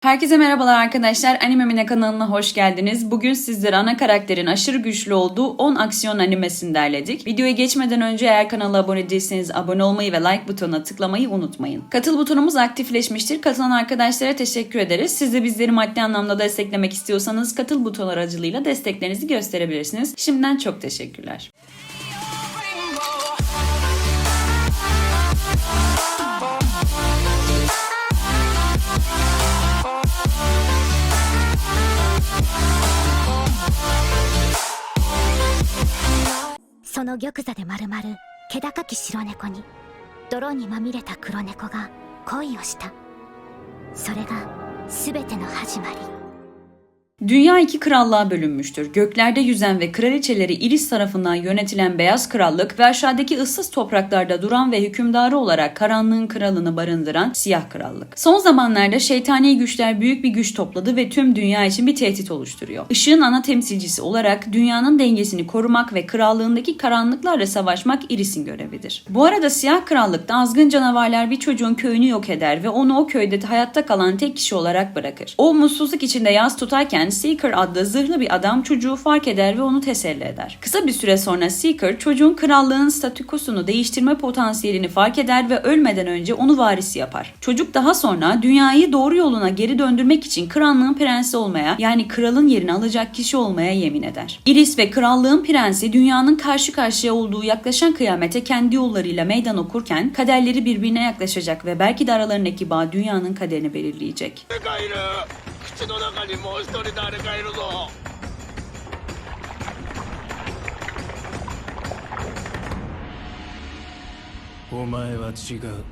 Herkese merhabalar arkadaşlar. Animemine kanalına hoş geldiniz. Bugün sizlere ana karakterin aşırı güçlü olduğu 10 aksiyon animesini derledik. Videoya geçmeden önce eğer kanala abone değilseniz abone olmayı ve like butonuna tıklamayı unutmayın. Katıl butonumuz aktifleşmiştir. Katılan arkadaşlara teşekkür ederiz. Siz de bizleri maddi anlamda desteklemek istiyorsanız katıl buton aracılığıyla desteklerinizi gösterebilirsiniz. Şimdiden çok teşekkürler. その玉座で丸々気高き白猫に泥にまみれた黒猫が恋をした。それが全ての始まり。Dünya iki krallığa bölünmüştür. Göklerde yüzen ve kraliçeleri Iris tarafından yönetilen Beyaz Krallık ve aşağıdaki ıssız topraklarda duran ve hükümdarı olarak karanlığın kralını barındıran Siyah Krallık. Son zamanlarda şeytani güçler büyük bir güç topladı ve tüm dünya için bir tehdit oluşturuyor. Işığın ana temsilcisi olarak dünyanın dengesini korumak ve krallığındaki karanlıklarla savaşmak Iris'in görevidir. Bu arada Siyah Krallık'ta azgın canavarlar bir çocuğun köyünü yok eder ve onu o köyde hayatta kalan tek kişi olarak bırakır. O mutsuzluk içinde yaz tutarken Seeker adlı zırhlı bir adam çocuğu fark eder ve onu teselli eder. Kısa bir süre sonra Seeker çocuğun krallığın statükosunu değiştirme potansiyelini fark eder ve ölmeden önce onu varisi yapar. Çocuk daha sonra dünyayı doğru yoluna geri döndürmek için krallığın prensi olmaya yani kralın yerini alacak kişi olmaya yemin eder. Iris ve krallığın prensi dünyanın karşı karşıya olduğu yaklaşan kıyamete kendi yollarıyla meydan okurken kaderleri birbirine yaklaşacak ve belki de aralarındaki bağ dünyanın kaderini belirleyecek. 誰かいるぞ。お前は違う。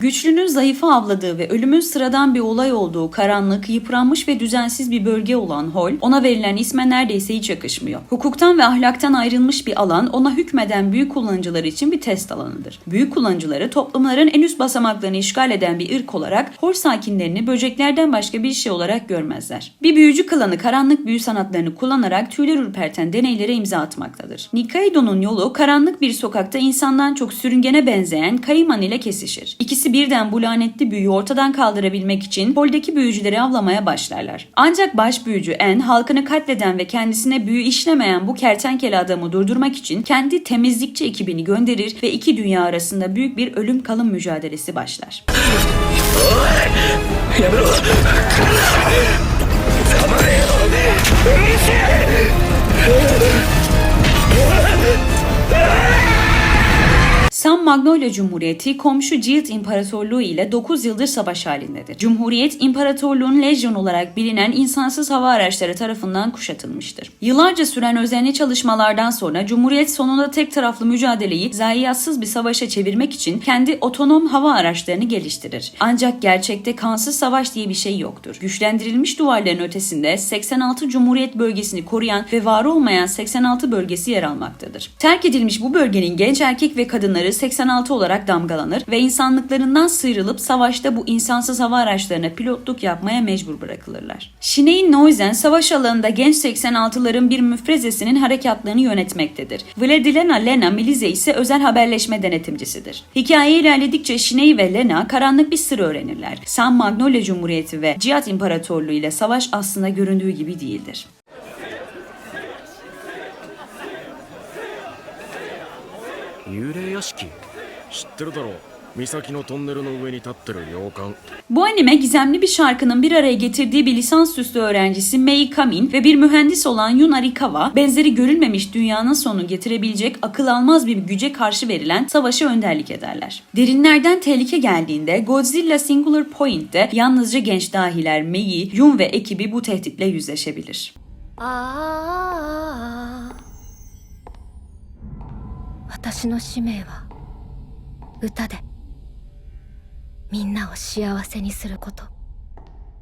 Güçlünün zayıfı avladığı ve ölümün sıradan bir olay olduğu karanlık, yıpranmış ve düzensiz bir bölge olan Hol, ona verilen isme neredeyse hiç yakışmıyor. Hukuktan ve ahlaktan ayrılmış bir alan, ona hükmeden büyük kullanıcılar için bir test alanıdır. Büyük kullanıcıları toplumların en üst basamaklarını işgal eden bir ırk olarak Hol sakinlerini böceklerden başka bir şey olarak görmezler. Bir büyücü klanı karanlık büyü sanatlarını kullanarak tüyler ürperten deneylere imza atmaktadır. Nikaido'nun yolu karanlık bir sokakta insandan çok sürüngene benzeyen Kaiman ile kesişir. İkisi birden bu lanetli büyüyü ortadan kaldırabilmek için holdeki büyücüleri avlamaya başlarlar. Ancak baş büyücü En halkını katleden ve kendisine büyü işlemeyen bu kertenkele adamı durdurmak için kendi temizlikçi ekibini gönderir ve iki dünya arasında büyük bir ölüm kalım mücadelesi başlar. Magnolia Cumhuriyeti komşu Cilt İmparatorluğu ile 9 yıldır savaş halindedir. Cumhuriyet İmparatorluğun Lejyon olarak bilinen insansız hava araçları tarafından kuşatılmıştır. Yıllarca süren özenli çalışmalardan sonra Cumhuriyet sonunda tek taraflı mücadeleyi zayiatsız bir savaşa çevirmek için kendi otonom hava araçlarını geliştirir. Ancak gerçekte kansız savaş diye bir şey yoktur. Güçlendirilmiş duvarların ötesinde 86 Cumhuriyet bölgesini koruyan ve var olmayan 86 bölgesi yer almaktadır. Terk edilmiş bu bölgenin genç erkek ve kadınları 86 olarak damgalanır ve insanlıklarından sıyrılıp savaşta bu insansız hava araçlarına pilotluk yapmaya mecbur bırakılırlar. Sineğin Noizen savaş alanında genç 86'ların bir müfrezesinin harekatlarını yönetmektedir. Vladilena Lena Milize ise özel haberleşme denetimcisidir. Hikaye ilerledikçe Şiney ve Lena karanlık bir sır öğrenirler. San Magnolia Cumhuriyeti ve Cihat İmparatorluğu ile savaş aslında göründüğü gibi değildir. 幽霊屋敷知ってるだろ岬のトンネルの上に立ってる洋館 Bu anime gizemli bir şarkının bir araya getirdiği bir lisansüstü öğrencisi Mei Kamin ve bir mühendis olan Yun Arikawa benzeri görülmemiş dünyanın sonunu getirebilecek akıl almaz bir güce karşı verilen savaşa önderlik ederler. Derinlerden tehlike geldiğinde Godzilla Singular Point'te yalnızca genç dahiler Mei, Yun ve ekibi bu tehditle yüzleşebilir. ああ 私の使命は歌で。みんなを幸せにすること。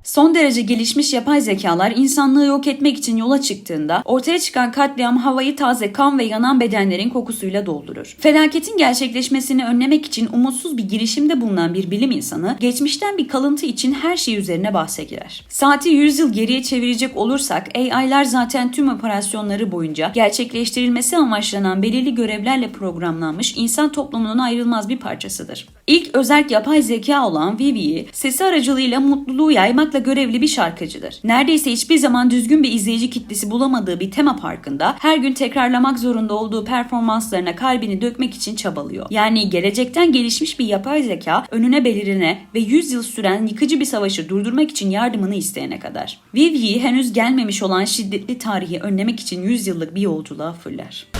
Son derece gelişmiş yapay zekalar insanlığı yok etmek için yola çıktığında ortaya çıkan katliam havayı taze kan ve yanan bedenlerin kokusuyla doldurur. Felaketin gerçekleşmesini önlemek için umutsuz bir girişimde bulunan bir bilim insanı geçmişten bir kalıntı için her şey üzerine bahse girer. Saati 100 yıl geriye çevirecek olursak AI'lar zaten tüm operasyonları boyunca gerçekleştirilmesi amaçlanan belirli görevlerle programlanmış insan toplumunun ayrılmaz bir parçasıdır. İlk özerk yapay zeka olan Vivi'yi sesi aracılığıyla mutluluğu yaymak sunmakla görevli bir şarkıcıdır. Neredeyse hiçbir zaman düzgün bir izleyici kitlesi bulamadığı bir tema parkında her gün tekrarlamak zorunda olduğu performanslarına kalbini dökmek için çabalıyor. Yani gelecekten gelişmiş bir yapay zeka önüne belirine ve 100 yıl süren yıkıcı bir savaşı durdurmak için yardımını isteyene kadar. Viv henüz gelmemiş olan şiddetli tarihi önlemek için 100 yıllık bir yolculuğa fırlar.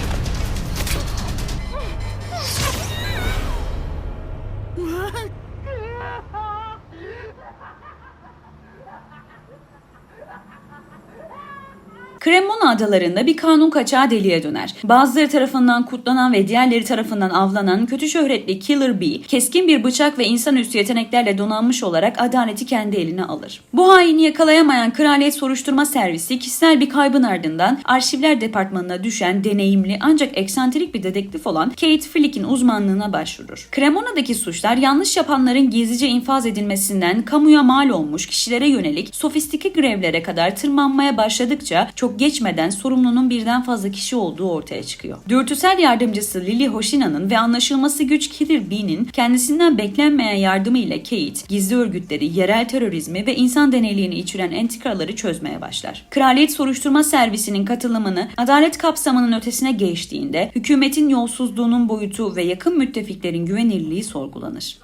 Cremona adalarında bir kanun kaçağı deliye döner. Bazıları tarafından kutlanan ve diğerleri tarafından avlanan kötü şöhretli Killer Bee, keskin bir bıçak ve insanüstü yeteneklerle donanmış olarak adaleti kendi eline alır. Bu haini yakalayamayan Kraliyet Soruşturma Servisi kişisel bir kaybın ardından Arşivler Departmanı'na düşen deneyimli ancak eksantrik bir dedektif olan Kate Flick'in uzmanlığına başvurur. Cremona'daki suçlar yanlış yapanların gizlice infaz edilmesinden kamuya mal olmuş kişilere yönelik sofistike grevlere kadar tırmanmaya başladıkça çok geçmeden sorumlunun birden fazla kişi olduğu ortaya çıkıyor. Dürtüsel yardımcısı Lily Hoshina'nın ve anlaşılması güç Killer Bee'nin kendisinden beklenmeyen yardımı ile Kate, gizli örgütleri, yerel terörizmi ve insan deneyliğini içeren entrikaları çözmeye başlar. Kraliyet Soruşturma Servisi'nin katılımını adalet kapsamının ötesine geçtiğinde hükümetin yolsuzluğunun boyutu ve yakın müttefiklerin güvenilirliği sorgulanır.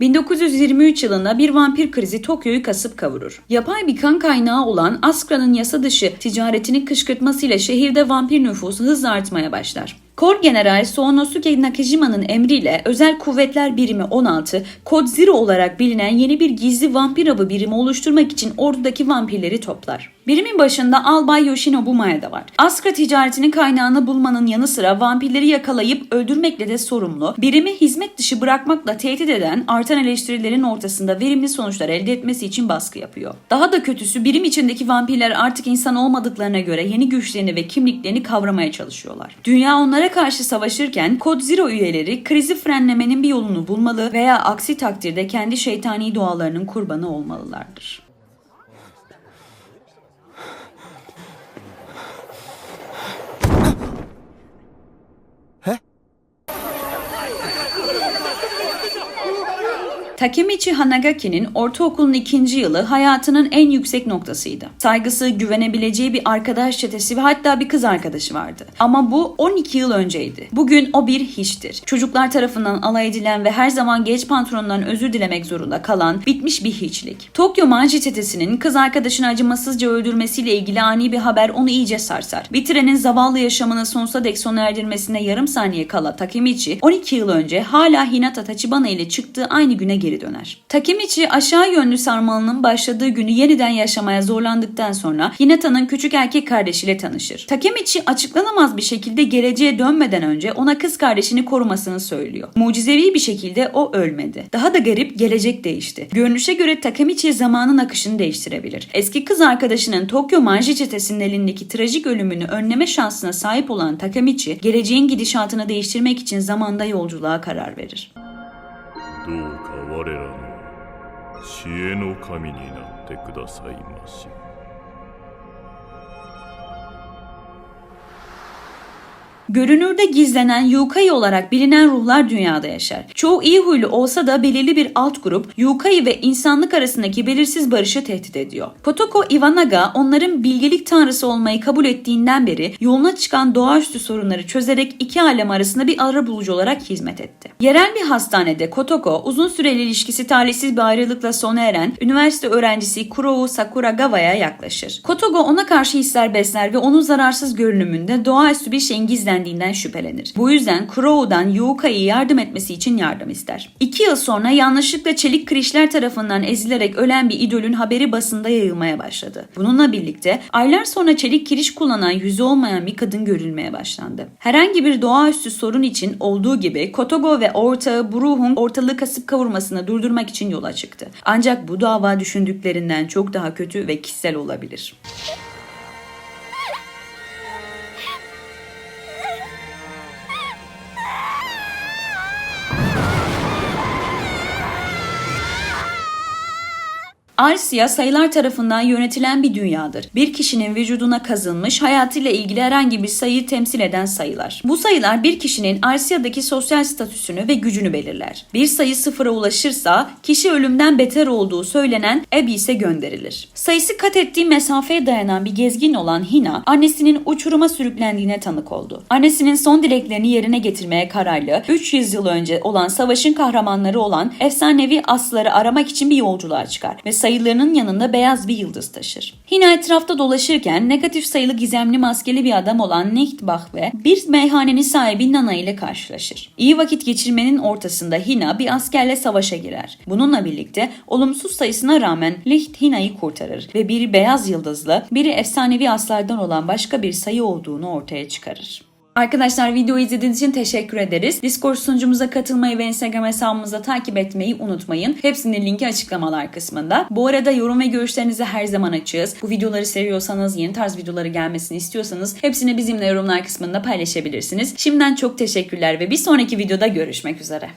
1923 yılında bir vampir krizi Tokyo'yu kasıp kavurur. Yapay bir kan kaynağı olan Askra'nın yasa dışı ticaretini kışkırtmasıyla şehirde vampir nüfusu hızla artmaya başlar. Kor General Soonosuke Nakajima'nın emriyle Özel Kuvvetler Birimi 16, Kod Zero olarak bilinen yeni bir gizli vampir avı birimi oluşturmak için ordudaki vampirleri toplar. Birimin başında Albay Yoshinobu Mae da var. Askra ticaretinin kaynağını bulmanın yanı sıra vampirleri yakalayıp öldürmekle de sorumlu, birimi hizmet dışı bırakmakla tehdit eden artan eleştirilerin ortasında verimli sonuçlar elde etmesi için baskı yapıyor. Daha da kötüsü birim içindeki vampirler artık insan olmadıklarına göre yeni güçlerini ve kimliklerini kavramaya çalışıyorlar. Dünya onlara karşı savaşırken Kod Zero üyeleri krizi frenlemenin bir yolunu bulmalı veya aksi takdirde kendi şeytani doğalarının kurbanı olmalılardır. Takemichi Hanagaki'nin ortaokulun ikinci yılı hayatının en yüksek noktasıydı. Saygısı, güvenebileceği bir arkadaş çetesi ve hatta bir kız arkadaşı vardı. Ama bu 12 yıl önceydi. Bugün o bir hiçtir. Çocuklar tarafından alay edilen ve her zaman genç patronundan özür dilemek zorunda kalan bitmiş bir hiçlik. Tokyo Manji çetesinin kız arkadaşını acımasızca öldürmesiyle ilgili ani bir haber onu iyice sarsar. Bir trenin zavallı yaşamını sonsuza dek sona erdirmesine yarım saniye kala Takemichi 12 yıl önce hala Hinata Tachibana ile çıktığı aynı güne geri döner. Takemichi aşağı yönlü sarmalının başladığı günü yeniden yaşamaya zorlandıktan sonra Hinata'nın küçük erkek kardeşiyle tanışır. Takemichi açıklanamaz bir şekilde geleceğe dönmeden önce ona kız kardeşini korumasını söylüyor. Mucizevi bir şekilde o ölmedi. Daha da garip gelecek değişti. Görünüşe göre Takemichi zamanın akışını değiştirebilir. Eski kız arkadaşının Tokyo Manji çetesinin elindeki trajik ölümünü önleme şansına sahip olan Takemichi, geleceğin gidişatını değiştirmek için zamanda yolculuğa karar verir. どうか 我らの知恵の神になってくださいまし。Görünürde gizlenen Yukai olarak bilinen ruhlar dünyada yaşar. Çoğu iyi huylu olsa da belirli bir alt grup Yukai ve insanlık arasındaki belirsiz barışı tehdit ediyor. Kotoko Iwanaga onların bilgelik tanrısı olmayı kabul ettiğinden beri yoluna çıkan doğaüstü sorunları çözerek iki alem arasında bir ara bulucu olarak hizmet etti. Yerel bir hastanede Kotoko uzun süreli ilişkisi talihsiz bir ayrılıkla sona eren üniversite öğrencisi Kurou Sakuragawa'ya yaklaşır. Kotoko ona karşı hisler besler ve onun zararsız görünümünde doğaüstü bir şeyin gizlendiğinden şüphelenir. Bu yüzden Kurou'dan Yukai'ye yardım etmesi için yardım ister. İki yıl sonra yanlışlıkla çelik krişler tarafından ezilerek ölen bir idolün haberi basında yayılmaya başladı. Bununla birlikte aylar sonra çelik kiriş kullanan yüzü olmayan bir kadın görülmeye başlandı. Herhangi bir doğaüstü sorun için olduğu gibi Kotogo ve ortağı Bruhun ortalığı kasıp kavurmasını durdurmak için yola çıktı. Ancak bu dava düşündüklerinden çok daha kötü ve kişisel olabilir. Arsia sayılar tarafından yönetilen bir dünyadır. Bir kişinin vücuduna kazınmış hayatıyla ilgili herhangi bir sayıyı temsil eden sayılar. Bu sayılar bir kişinin Arsia'daki sosyal statüsünü ve gücünü belirler. Bir sayı sıfıra ulaşırsa kişi ölümden beter olduğu söylenen Abyss'e gönderilir. Sayısı kat ettiği mesafeye dayanan bir gezgin olan Hina, annesinin uçuruma sürüklendiğine tanık oldu. Annesinin son dileklerini yerine getirmeye kararlı, 300 yıl önce olan savaşın kahramanları olan efsanevi asları aramak için bir yolculuğa çıkar ve sayılarının yanında beyaz bir yıldız taşır. Hina etrafta dolaşırken negatif sayılı gizemli maskeli bir adam olan Nichtbach ve bir meyhanenin sahibi Nana ile karşılaşır. İyi vakit geçirmenin ortasında Hina bir askerle savaşa girer. Bununla birlikte olumsuz sayısına rağmen Licht Hina'yı kurtarır ve biri beyaz yıldızlı, biri efsanevi aslardan olan başka bir sayı olduğunu ortaya çıkarır. Arkadaşlar videoyu izlediğiniz için teşekkür ederiz. Discord sunucumuza katılmayı ve Instagram hesabımızı takip etmeyi unutmayın. Hepsinin linki açıklamalar kısmında. Bu arada yorum ve görüşlerinizi her zaman açığız. Bu videoları seviyorsanız, yeni tarz videoları gelmesini istiyorsanız hepsini bizimle yorumlar kısmında paylaşabilirsiniz. Şimdiden çok teşekkürler ve bir sonraki videoda görüşmek üzere.